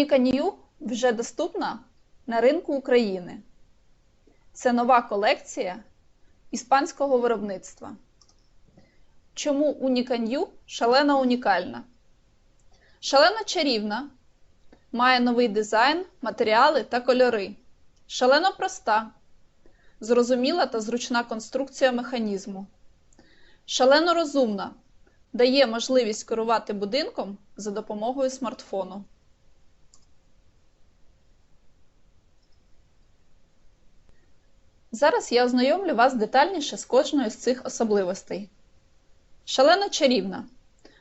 Unica New вже доступна на ринку України. Це нова колекція іспанського виробництва. Чому Unica New шалено унікальна? Шалено чарівна, має новий дизайн, матеріали та кольори. Шалено проста, зрозуміла та зручна конструкція механізму. Шалено розумна, дає можливість керувати будинком за допомогою смартфону. Зараз я ознайомлю вас детальніше з кожною з цих особливостей. Шалено чарівна.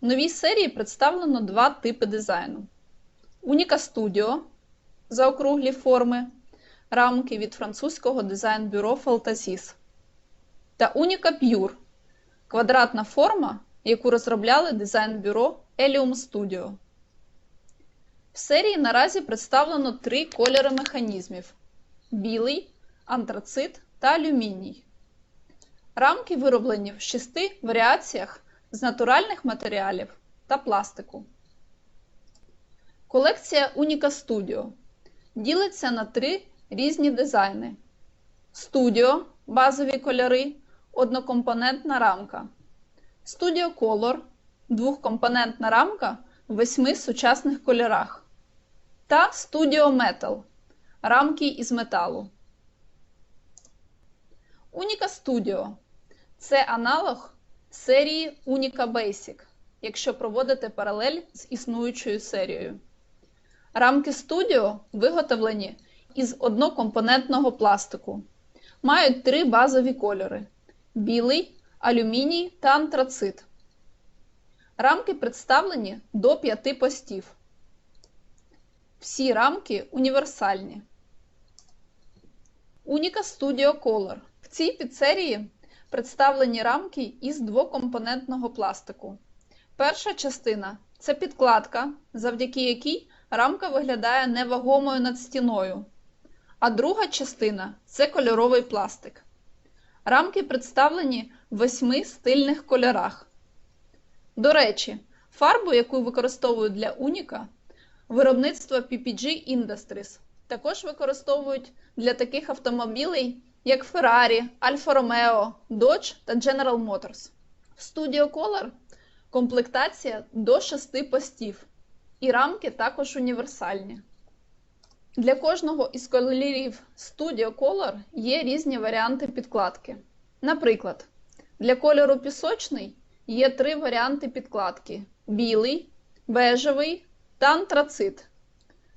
В новій серії представлено два типи дизайну: Unica Studio заокруглі форми, рамки від французького дизайн-бюро Fantasis та Unica Pure квадратна форма, яку розробляли дизайн-бюро Helium Studio. В серії наразі представлено три кольори механізмів: білий, антрацит та алюміній. Рамки вироблені в шести варіаціях з натуральних матеріалів та пластику. Колекція Unica Studio ділиться на три різні дизайни: Studio базові кольори, однокомпонентна рамка. Studio Color двохкомпонентна рамка в восьми сучасних кольорах. Та Studio Metal рамки із металу. Unica Studio це аналог серії Unica Basic, якщо проводити паралель з існуючою серією. Рамки Studio виготовлені із однокомпонентного пластику. Мають три базові кольори: білий, алюміній та антрацит. Рамки представлені до 5 постів. Всі рамки універсальні. Unica Studio Color. Цій підсерії представлені рамки із двокомпонентного пластику. Перша частина це підкладка, завдяки якій рамка виглядає невагомою над стіною. А друга частина це кольоровий пластик. Рамки представлені в восьми стильних кольорах. До речі, фарбу, яку використовують для Уніка, виробництво PPG Industries, також використовують для таких автомобілей, як Ferrari, Alfa Romeo, Dodge та General Motors. В Studio Color комплектація до 6 постів, і рамки також універсальні. Для кожного із кольорів Studio Color є різні варіанти підкладки. Наприклад, для кольору пісочний є три варіанти підкладки: білий, бежевий та антрацит.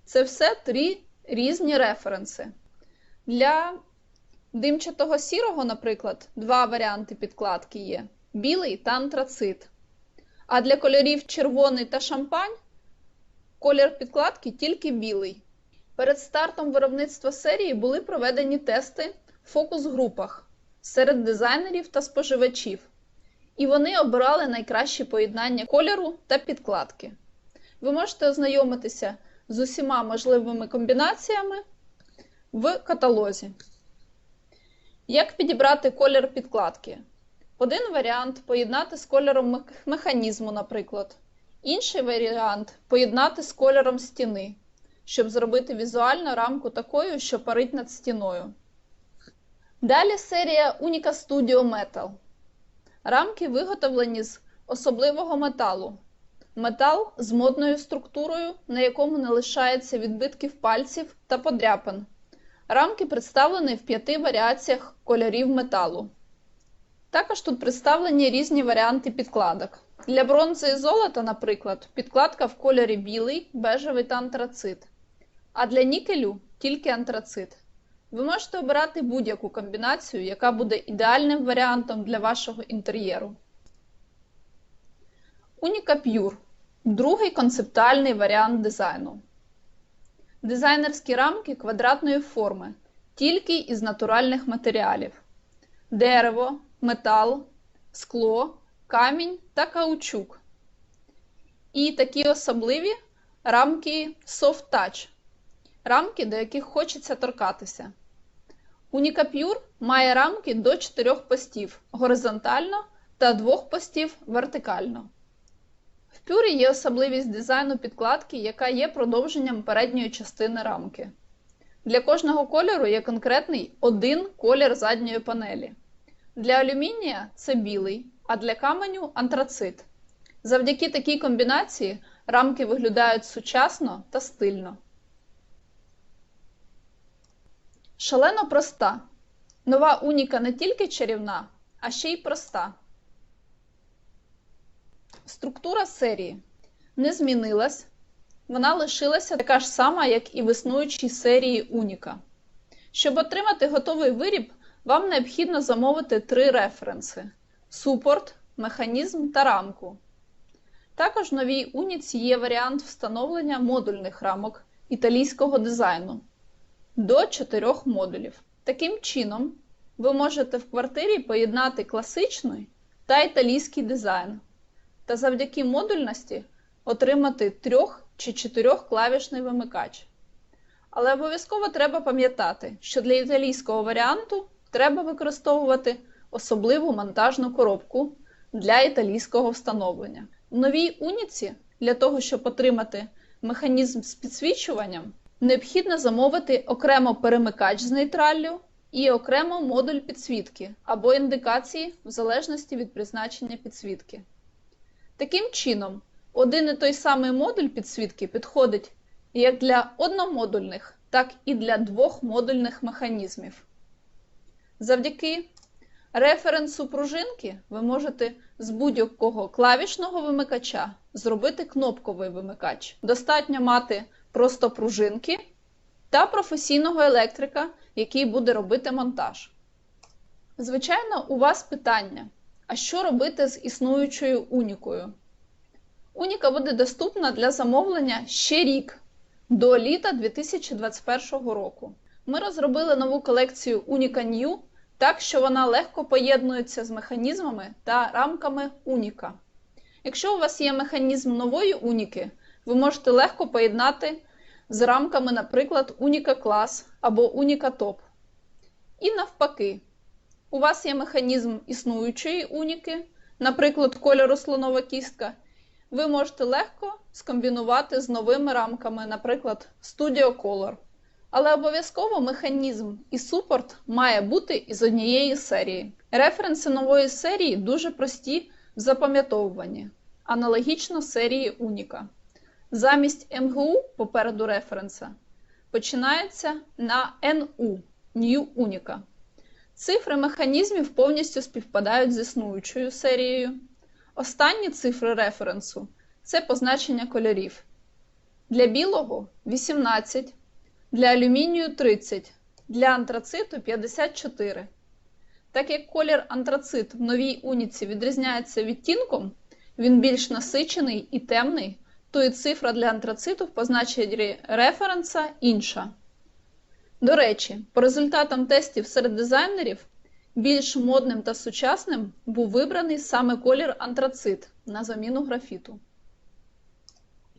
Це все три різні референси. Для димчатого сірого, наприклад, два варіанти підкладки є: білий та антрацит. А для кольорів червоний та шампань колір підкладки тільки білий. Перед стартом виробництва серії були проведені тести в фокус-групах серед дизайнерів та споживачів, і вони обирали найкраще поєднання кольору та підкладки. Ви можете ознайомитися з усіма можливими комбінаціями в каталозі. Як підібрати колір підкладки? Один варіант поєднати з кольором механізму, наприклад. Інший варіант поєднати з кольором стіни, щоб зробити візуальну рамку такою, що парить над стіною. Далі серія Unica Studio Metal. Рамки виготовлені з особливого металу. Метал з модною структурою, на якому не лишається відбитків пальців та подряпин. Рамки представлені в п'яти варіаціях кольорів металу. Також тут представлені різні варіанти підкладок. Для бронзи і золота, наприклад, підкладка в кольорі білий, бежевий та антрацит. А для нікелю тільки антрацит. Ви можете обирати будь-яку комбінацію, яка буде ідеальним варіантом для вашого інтер'єру. Unica Pure другий концептуальний варіант дизайну. Дизайнерські рамки квадратної форми, тільки із натуральних матеріалів: дерево, метал, скло, камінь та каучук. І такі особливі рамки Soft Touch, рамки, до яких хочеться торкатися. Pure має рамки до 4 постів горизонтально та 2 постів вертикально. В Пюрі є особливість дизайну підкладки, яка є продовженням передньої частини рамки. Для кожного кольору є конкретний один колір задньої панелі. Для алюмінія це білий, а для каменю антрацит. Завдяки такій комбінації рамки виглядають сучасно та стильно. Шалено проста. Нова уніка не тільки чарівна, а ще й проста. Структура серії не змінилась, вона лишилася така ж сама, як і в існуючій серії Уніка. Щоб отримати готовий виріб, вам необхідно замовити три референси: супорт, механізм та рамку. Також в новій Уніці є варіант встановлення модульних рамок італійського дизайну до 4 модулів. Таким чином, ви можете в квартирі поєднати класичний та італійський дизайн та завдяки модульності отримати трьох чи чотирьохклавішний вимикач. Але обов'язково треба пам'ятати, що для італійського варіанту треба використовувати особливу монтажну коробку для італійського встановлення. В новій уніці для того, щоб отримати механізм з підсвічуванням, необхідно замовити окремо перемикач з нейтраллю і окремо модуль підсвітки або індикації в залежності від призначення підсвітки. Таким чином, один і той самий модуль підсвітки підходить як для одномодульних, так і для двохмодульних механізмів. Завдяки референсу пружинки ви можете з будь-якого клавішного вимикача зробити кнопковий вимикач. Достатньо мати просто пружинки та професійного електрика, який буде робити монтаж. Звичайно, у вас питання: а що робити з існуючою унікою? Уніка буде доступна для замовлення ще рік до літа 2021 року. Ми розробили нову колекцію Unica New так, що вона легко поєднується з механізмами та рамками Уніка. Якщо у вас є механізм нової уніки, ви можете легко поєднати з рамками, наприклад, Unica Class або Unica Top. І навпаки, у вас є механізм існуючої уніки, наприклад, кольору слонова кістка, ви можете легко скомбінувати з новими рамками, наприклад, Studio Color. Але обов'язково механізм і супорт має бути із однієї серії. Референси нової серії дуже прості в запам'ятовуванні, аналогічно серії Уніка. Замість МГУ попереду референса починається на NU New Unica. Цифри механізмів повністю співпадають з існуючою серією. Останні цифри референсу це позначення кольорів. Для білого 18, для алюмінію 30, для антрациту 54. Так як колір антрацит в новій уніці відрізняється відтінком, він більш насичений і темний, то і цифра для антрациту в позначенні референса інша. До речі, по результатам тестів серед дизайнерів більш модним та сучасним був вибраний саме колір антрацит на заміну графіту.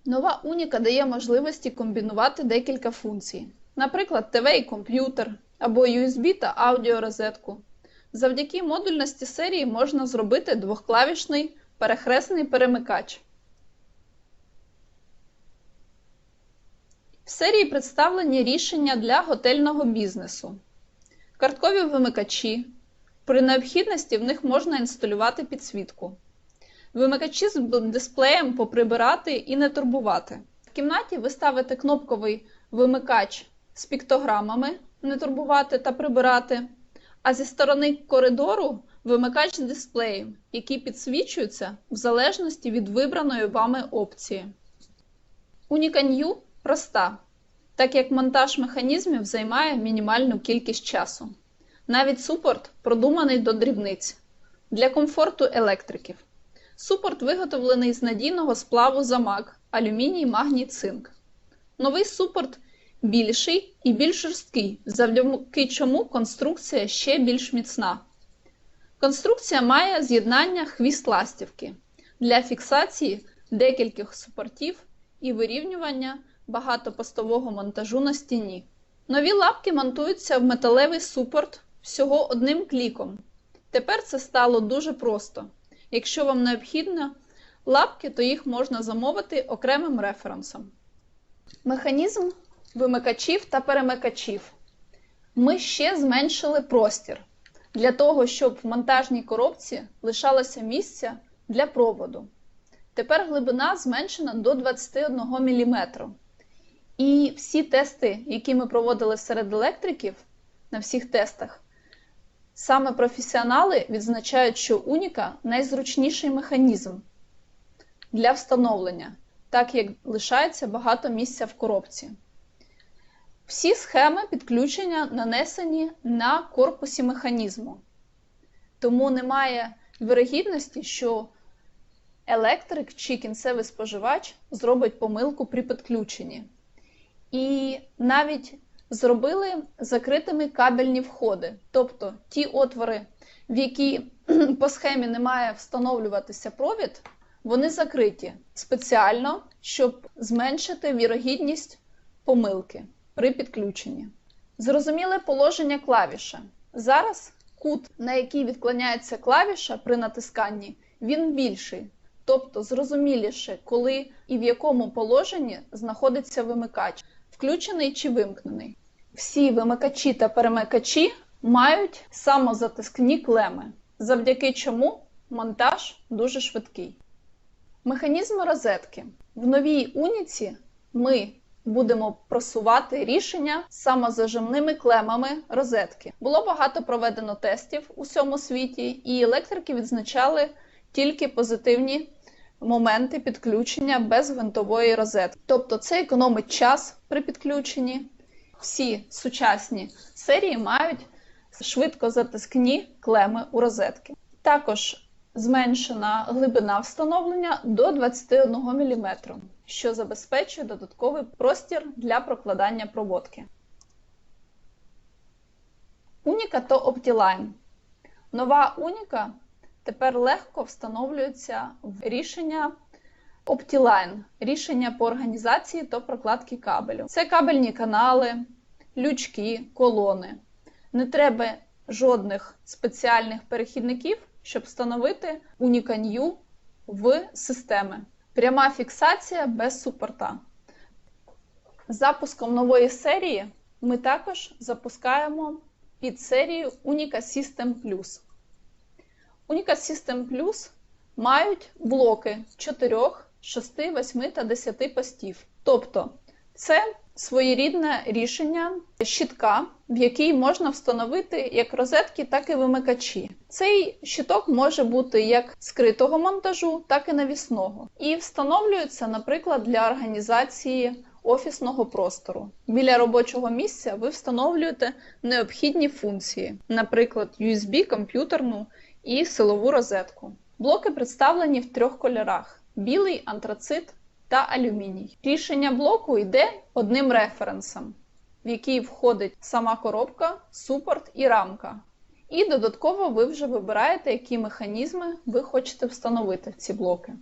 Нова Уніка дає можливості комбінувати декілька функцій, наприклад, ТВ і комп'ютер або USB та аудіорозетку. Завдяки модульності серії можна зробити двохклавішний перехресний перемикач. В серії представлені рішення для готельного бізнесу, карткові вимикачі. При необхідності в них можна інсталювати підсвітку. Вимикачі з дисплеєм поприбирати і не турбувати. В кімнаті ви ставите кнопковий вимикач з піктограмами не турбувати та прибирати, а зі сторони коридору вимикач з дисплеєм, який підсвічується в залежності від вибраної вами опції. New проста, так як монтаж механізмів займає мінімальну кількість часу. Навіть супорт продуманий до дрібниць для комфорту електриків. Супорт виготовлений з надійного сплаву замак, алюміній, магній, цинк. Новий супорт більший і більш жорсткий, завдяки чому конструкція ще більш міцна. Конструкція має з'єднання хвіст ластівки для фіксації декількох супортів і вирівнювання багатопостового монтажу на стіні. Нові лапки монтуються в металевий супорт всього одним кліком. Тепер це стало дуже просто. Якщо вам необхідно лапки, то їх можна замовити окремим референсом. Механізм вимикачів та перемикачів. Ми ще зменшили простір для того, щоб в монтажній коробці лишалося місця для проводу. Тепер глибина зменшена до 21 мм. І всі тести, які ми проводили серед електриків на всіх тестах, саме професіонали відзначають, що Уніка найзручніший механізм для встановлення, так як лишається багато місця в коробці. Всі схеми підключення нанесені на корпусі механізму, тому немає вирогідності, що електрик чи кінцевий споживач зробить помилку при підключенні. І навіть зробили закритими кабельні входи, тобто ті отвори, в які по схемі не має встановлюватися провід, вони закриті спеціально, щоб зменшити вірогідність помилки при підключенні. Зрозуміле положення клавіша. Зараз кут, на який відклоняється клавіша при натисканні, він більший, тобто зрозуміліше, коли і в якому положенні знаходиться вимикач, включений чи вимкнений. Всі вимикачі та перемикачі мають самозатискні клеми, завдяки чому монтаж дуже швидкий. Механізм розетки. В новій уніці ми будемо просувати рішення самозажимними клемами розетки. Було багато проведено тестів у всьому світі, і електрики відзначали тільки позитивні моменти підключення без гвинтової розетки. Тобто це економить час при підключенні. Всі сучасні серії мають швидкозатискні клеми у розетки. Також зменшена глибина встановлення до 21 мм, що забезпечує додатковий простір для прокладання проводки. Уніка то Optiline. Нова Уніка тепер легко встановлюється в рішення Optiline, рішення по організації та прокладки кабелю. Це кабельні канали, лючки, колони. Не треба жодних спеціальних перехідників, щоб встановити New в системи. Пряма фіксація без супорта. Запуском нової серії ми також запускаємо під серію Unica System Plus. Unica System Plus мають блоки 4, 6, 8 та 10 постів. Тобто це своєрідне рішення щитка, в який можна встановити як розетки, так і вимикачі. Цей щиток може бути як скритого монтажу, так і навісного. І встановлюється, наприклад, для організації офісного простору. Біля робочого місця ви встановлюєте необхідні функції, наприклад, USB, комп'ютерну і силову розетку. Блоки представлені в трьох кольорах: білий, антрацит та алюміній. Рішення блоку йде одним референсом, в який входить сама коробка, супорт і рамка. І додатково ви вже вибираєте, які механізми ви хочете встановити в ці блоки.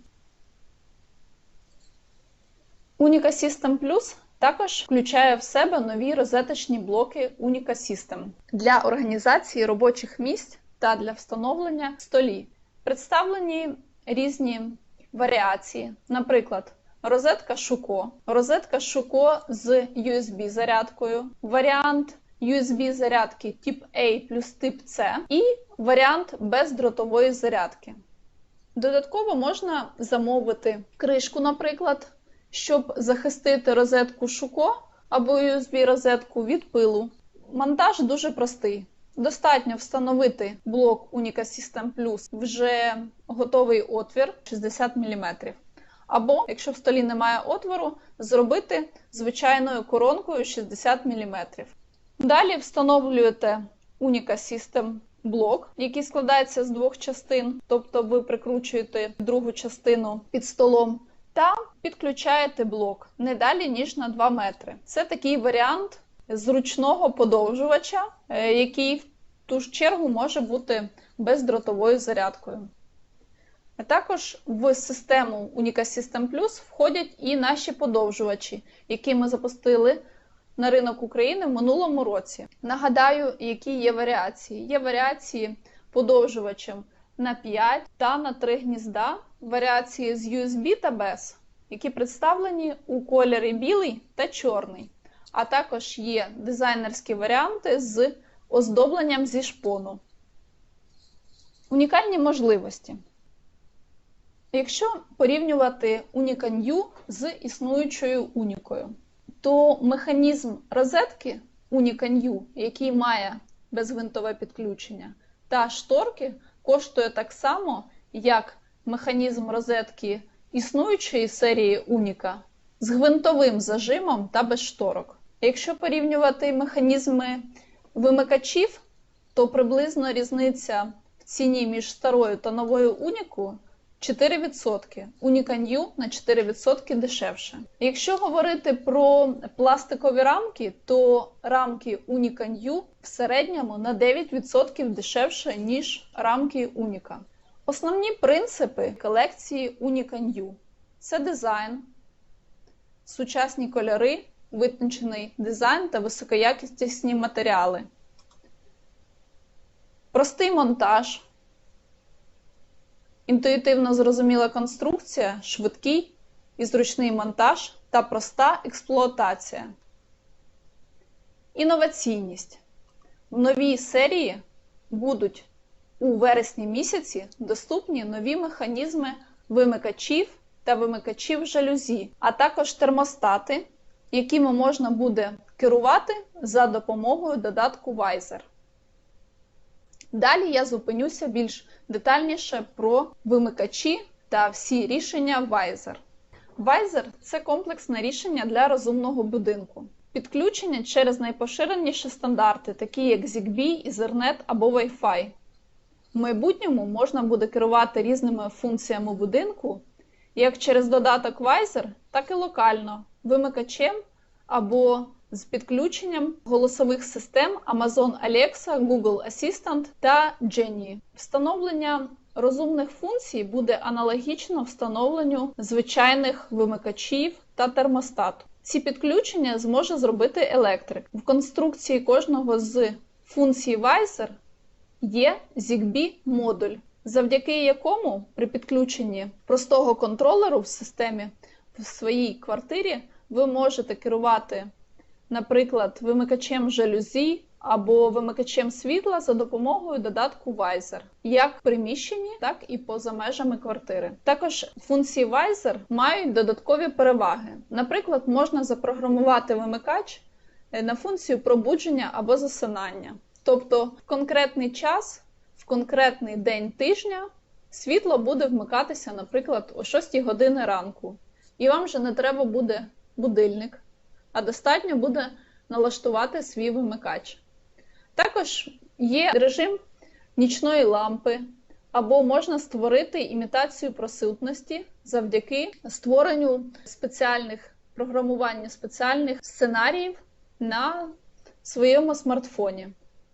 Unica System Plus також включає в себе нові розеточні блоки Unica System для організації робочих місць та для встановлення столі. Представлені різні варіації, наприклад, розетка Шуко, розетка Шуко з USB-зарядкою, варіант USB-зарядки тип A плюс тип C і варіант бездротової зарядки. Додатково можна замовити кришку, наприклад, щоб захистити розетку Шуко або USB-розетку від пилу. Монтаж дуже простий. Достатньо встановити блок Unica System Plus вже готовий отвір 60 мм. Або, якщо в столі немає отвору, зробити звичайною коронкою 60 мм. Далі встановлюєте Unica System блок, який складається з двох частин, тобто ви прикручуєте другу частину під столом, та підключаєте блок не далі, ніж на 2 метри. Це такий варіант зручного подовжувача, е, який в ту ж чергу може бути бездротовою зарядкою. А також в систему Unica System Plus входять і наші подовжувачі, які ми запустили на ринок України в минулому році. Нагадаю, які є варіації. Є варіації подовжувачем на 5 та на 3 гнізда варіації з USB та без, які представлені у кольорі білий та чорний. А також є дизайнерські варіанти з оздобленням зі шпону. Унікальні можливості. Якщо порівнювати Unica з існуючою унікою, то механізм розетки Unica який має безгвинтове підключення, та шторки коштує так само, як механізм розетки існуючої серії Unica з гвинтовим зажимом та без шторок. Якщо порівнювати механізми вимикачів, то приблизно різниця в ціні між старою та новою Уніку 4%. Unica New на 4% дешевше. Якщо говорити про пластикові рамки, то рамки Unica New в середньому на 9% дешевше, ніж рамки Unica. Основні принципи колекції Unica New – це дизайн, сучасні кольори, витончений дизайн та високоякісні матеріали. Простий монтаж, інтуїтивно зрозуміла конструкція, швидкий і зручний монтаж та проста експлуатація. Інноваційність. Новій серії будуть у вересні місяці доступні нові механізми вимикачів та вимикачів жалюзі, а також термостати, якими можна буде керувати за допомогою додатку Visor. Далі я зупинюся більш детальніше про вимикачі та всі рішення Visor. Visor – це комплексне рішення для розумного будинку. Підключення через найпоширеніші стандарти, такі як ZigBee, Ethernet або Wi-Fi. В майбутньому можна буде керувати різними функціями будинку як через додаток Visor, так і локально, вимикачем або з підключенням голосових систем Amazon Alexa, Google Assistant та Genie. Встановлення розумних функцій буде аналогічно встановленню звичайних вимикачів та термостату. Ці підключення зможе зробити електрик. В конструкції кожного з функцій Visor є ZigBee модуль, завдяки якому при підключенні простого контролеру в системі в своїй квартирі ви можете керувати, наприклад, вимикачем жалюзі або вимикачем світла за допомогою додатку Visor, як в приміщенні, так і поза межами квартири. Також функції Visor мають додаткові переваги. Наприклад, можна запрограмувати вимикач на функцію пробудження або засинання. Тобто в конкретний час, в конкретний день тижня світло буде вмикатися, наприклад, о 6 години ранку. І вам вже не треба буде будильник, а достатньо буде налаштувати свій вимикач. Також є режим нічної лампи, або можна створити імітацію присутності завдяки створенню спеціальних програмування спеціальних сценаріїв на своєму смартфоні.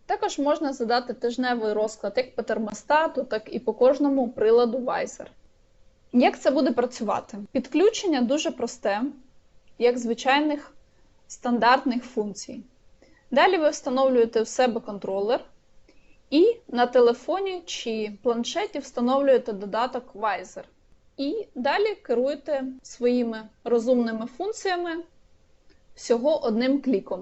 Також можна задати тижневий розклад як по термостату, так і по кожному приладу Visor. Як це буде працювати? Підключення дуже просте, як звичайних стандартних функцій. Далі ви встановлюєте в себе контролер і на телефоні чи планшеті встановлюєте додаток Visor. І далі керуєте своїми розумними функціями всього одним кліком.